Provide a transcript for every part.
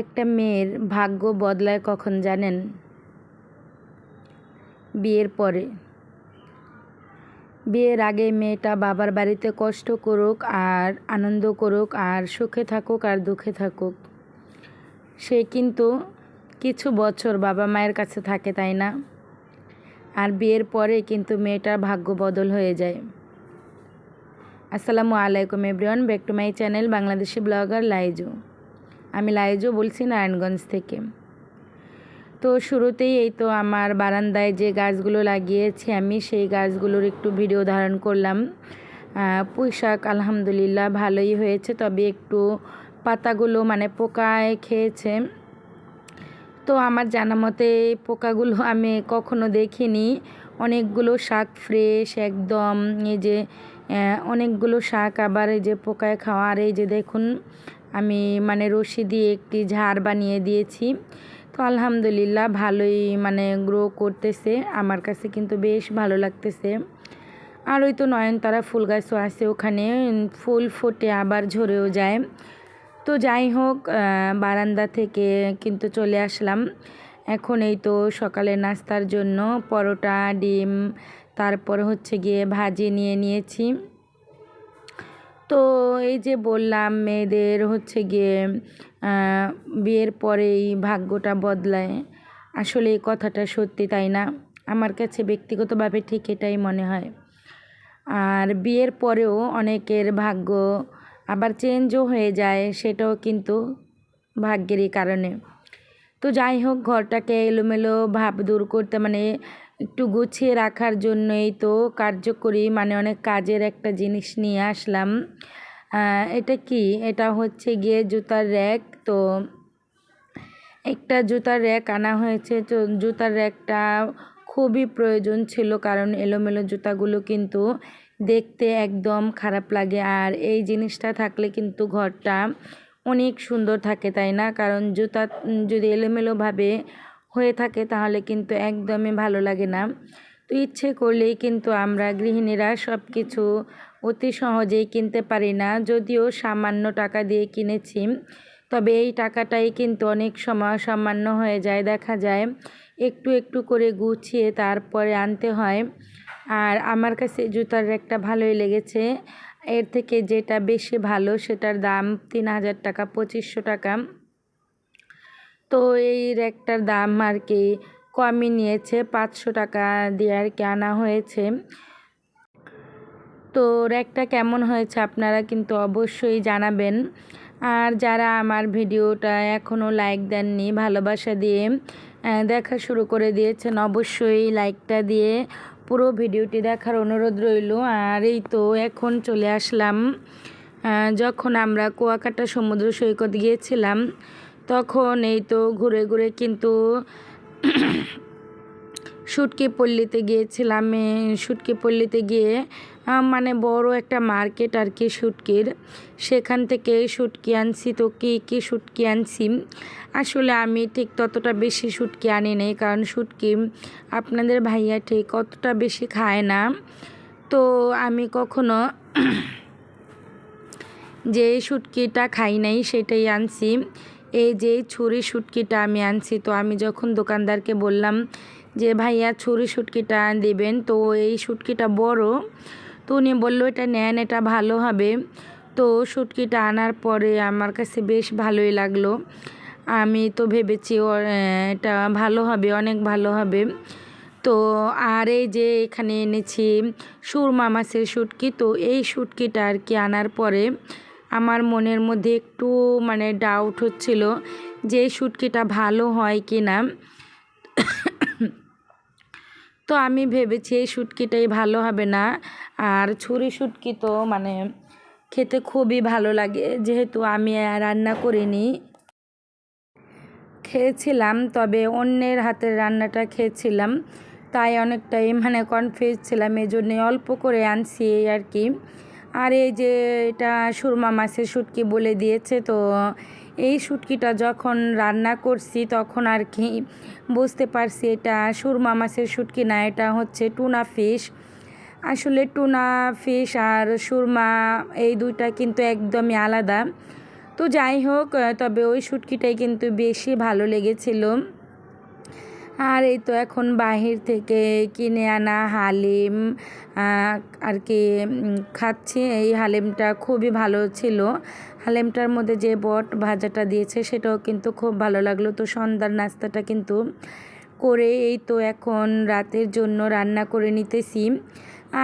একটা মেয়ের ভাগ্য বদলায় কখন জানেন? বিয়ের পরে। বিয়ের আগে মেয়েটা বাবার বাড়িতে কষ্ট করুক আর আনন্দ করুক আর সুখে থাকুক আর দুঃখে থাকুক। সে কিন্তু কিছু বছর বাবা মায়ের কাছে থাকে, তাই না? আর বিয়ের পরে কিন্তু মেয়েটার ভাগ্য বদল হয়ে যায়। আসসালামু আলাইকুম everyone, back to my channel Bangladeshi blogger Laiju. আমি লাইজু বলছি নারায়ণগঞ্জ থেকে। তো শুরুতেই এই তো আমার বারান্দায় যে গাছগুলো লাগিয়েছি আমি, সেই গাছগুলোর একটু ভিডিও ধারণ করলাম। পুঁই শাক আলহামদুলিল্লাহ ভালোই হয়েছে, তবে একটু পাতাগুলো মানে পোকায় খেয়েছে। তো আমার জানা মতে পোকাগুলো আমি কখনো দেখিনি। অনেকগুলো শাক ফ্রেশ একদম, এই যে অনেকগুলো শাক আবার এই যে পোকায় খাওয়া, আর এই যে দেখুন আমি মানে রশি দিয়ে একটি ঝাড় বানিয়ে দিয়েছি। তো আলহামদুলিল্লাহ ভালোই মানে গ্রো করতেছে। আমার কাছে কিন্তু বেশ ভালো লাগতেছে। আর ওই তো নয়নতারা ফুল গাছও আছে ওখানে, ফুল ফোটে আবার ঝরেও যায়। তো যাই হোক বারান্দা থেকে কিন্তু চলে আসলাম। এখন এই তো সকালে নাস্তার জন্য পরোটা, ডিম, তারপর হচ্ছে গিয়ে ভাজি নিয়ে নিয়েছি। তো এই যে বললাম মেয়েদের হচ্ছে গিয়ে বিয়ের পরেই ভাগ্যটা বদলায়। আসলে এই কথাটা সত্যি তাই না? আমার কাছে ব্যক্তিগতভাবে ঠিক এটাই মনে হয়। আর বিয়ের পরেও অনেকের ভাগ্য আবার চেঞ্জও হয়ে যায়, সেটাও কিন্তু ভাগ্যেরই কারণে। তো যাই হোক, ঘরটাকে এলোমেলো ভাব দূর করতে মানে একটু গুছিয়ে রাখার জন্যই তো কার্যকরী মানে অনেক কাজের একটা জিনিস নিয়ে আসলাম। এটা কি? এটা হচ্ছে গিয়ে জুতার র্যাক। তো একটা জুতার র্যাক আনা হয়েছে। তো জুতার র্যাকটা খুবই প্রয়োজন ছিল, কারণ এলোমেলো জুতাগুলো কিন্তু দেখতে একদম খারাপ লাগে। আর এই জিনিসটা থাকলে কিন্তু ঘরটা অনেক সুন্দর থাকে, তাই না? কারণ জুতা যদি এলোমেলোভাবে হয়ে থাকে তাহলে কিন্তু একদমই ভালো লাগে না। তো ইচ্ছে করলেই কিন্তু আমরা গৃহিণীরা সব কিছু অতি সহজেই কিনতে পারি না। যদিও সামান্য টাকা দিয়ে কিনেছি, তবে এই টাকাটাই কিন্তু অনেক সময় সামান্য হয়ে যায়, দেখা যায়। একটু একটু করে গুছিয়ে তারপরে আনতে হয়। আর আমার কাছে জুতার একটা ভালোই লেগেছে। এর থেকে যেটা বেশি ভালো সেটার দাম তিন হাজার টাকা, পঁচিশশো টাকা। তো এই র্যাকটার দাম আর কি কমই নিয়েছে, পাঁচশো টাকা দিয়ে আর কি আনা হয়েছে। তো র্যাকটা কেমন হয়েছে আপনারা কিন্তু অবশ্যই জানাবেন। আর যারা আমার ভিডিওটা এখনও লাইক দেননি, ভালোবাসা দিয়ে দেখা শুরু করে দিয়েছেন, অবশ্যই লাইকটা দিয়ে পুরো ভিডিওটি দেখার অনুরোধ রইল। আর এই তো এখন চলে আসলাম যখন আমরা কুয়াকাটা সমুদ্র সৈকত গিয়েছিলাম তখন এই তো ঘুরে ঘুরে কিন্তু সুটকি পল্লীতে গিয়েছিলাম সুটকি পল্লীতে গিয়ে মানে বড় একটা মার্কেট আর কি শুটকির। সেখান থেকে শুটকি আনছি তো কী কী শুটকি আনছি? আসলে আমি ঠিক ততটা বেশি শুটকি আনি নেই, কারণ শুটকি আপনাদের ভাইয়া ঠিক অতটা বেশি খায় না। তো আমি কখনো যে শুটকিটা খাই নাই সেটাই আনছি। এই যে ছুরি শুটকিটা আমি আনছি, তো আমি যখন দোকানদারকে বললাম যে, ভাইয়া, ছুরি শুটকিটা দেবেন। তো এই শুটকিটা বড়, তো উনি বলল, এটা নেন, এটা ভালো হবে। তো শুটকিটা আনার পরে আমার কাছে বেশ ভালোই লাগল। আমি তো ভেবেছি এটা ভালো হবে, অনেক ভালো হবে। তো আর এই যে এখানে এনেছি সুরমা মাছের শুটকি তো এই শুটকিটা আর কি আনার পরে আমার মনের মধ্যে একটু মানে ডাউট হচ্ছিল যে শুটকিটা ভালো হয় কি না তো আমি ভেবেছি এই শুটকিটাই ভালো হবে না। আর ছুরি শুটকি তো মানে খেতে খুবই ভালো লাগে, যেহেতু আমি রান্না করিনি। খেয়েছিলাম, তবে অন্যের হাতের রান্নাটা খেয়েছিলাম, তাই অনেকটাই মানে কনফিউজ ছিলাম এই জন্যে অল্প করে আনছি আর কি। আর এই যে এটা সুরমা মাছের শুটকি বলে দিয়েছে, তো এই শুটকিটা যখন রান্না করছি তখন আর কি বুঝতে পারছি এটা সুরমা মাছের শুটকি না, এটা হচ্ছে টুনা ফিশ। আসলে টুনা ফিশ আর সুরমা এই দুইটা কিন্তু একদমই আলাদা। তো যাই হোক, তবে ওই শুটকিটাই কিন্তু বেশি ভালো লেগেছিল। আর এই তো এখন বাহির থেকে কিনে আনা হালিম আর কি খাচ্ছি। এই হালিমটা খুবই ভালো ছিল। হালিমটার মধ্যে যে বট ভাজাটা দিয়েছে সেটাও কিন্তু খুব ভালো লাগল। তো সন্ধ্যার নাস্তাটা কিন্তু করে এই তো এখন রাতের জন্য রান্না করে নিতেছি।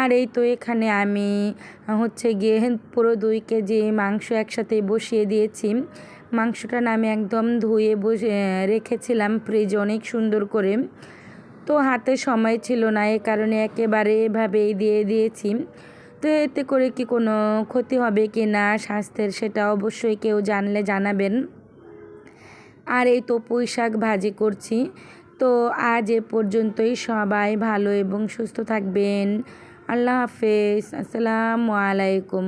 আর এই তো এখানে আমি হচ্ছে গিয়ে পুরো দুই কেজি মাংস একসাথে বসিয়ে দিয়েছি। মাংসটা আমি একদম ধুয়ে বসে রেখেছিলাম ফ্রিজে অনেক সুন্দর করে। তো হাতে সময় ছিল না, এ কারণে একেবারে এভাবেই দিয়ে দিয়েছি। তো এতে করে কি কোনো ক্ষতি হবে কি না, স্বাস্থ্যের সেটা অবশ্যই কেউ জানলে জানাবেন। আর এই তো পুঁই শাক ভাজি করছি। তো আজ এ পর্যন্তই সবাই ভালো এবং সুস্থ থাকবেন। আল্লাহ হাফেজ। আসসালামু আলাইকুম।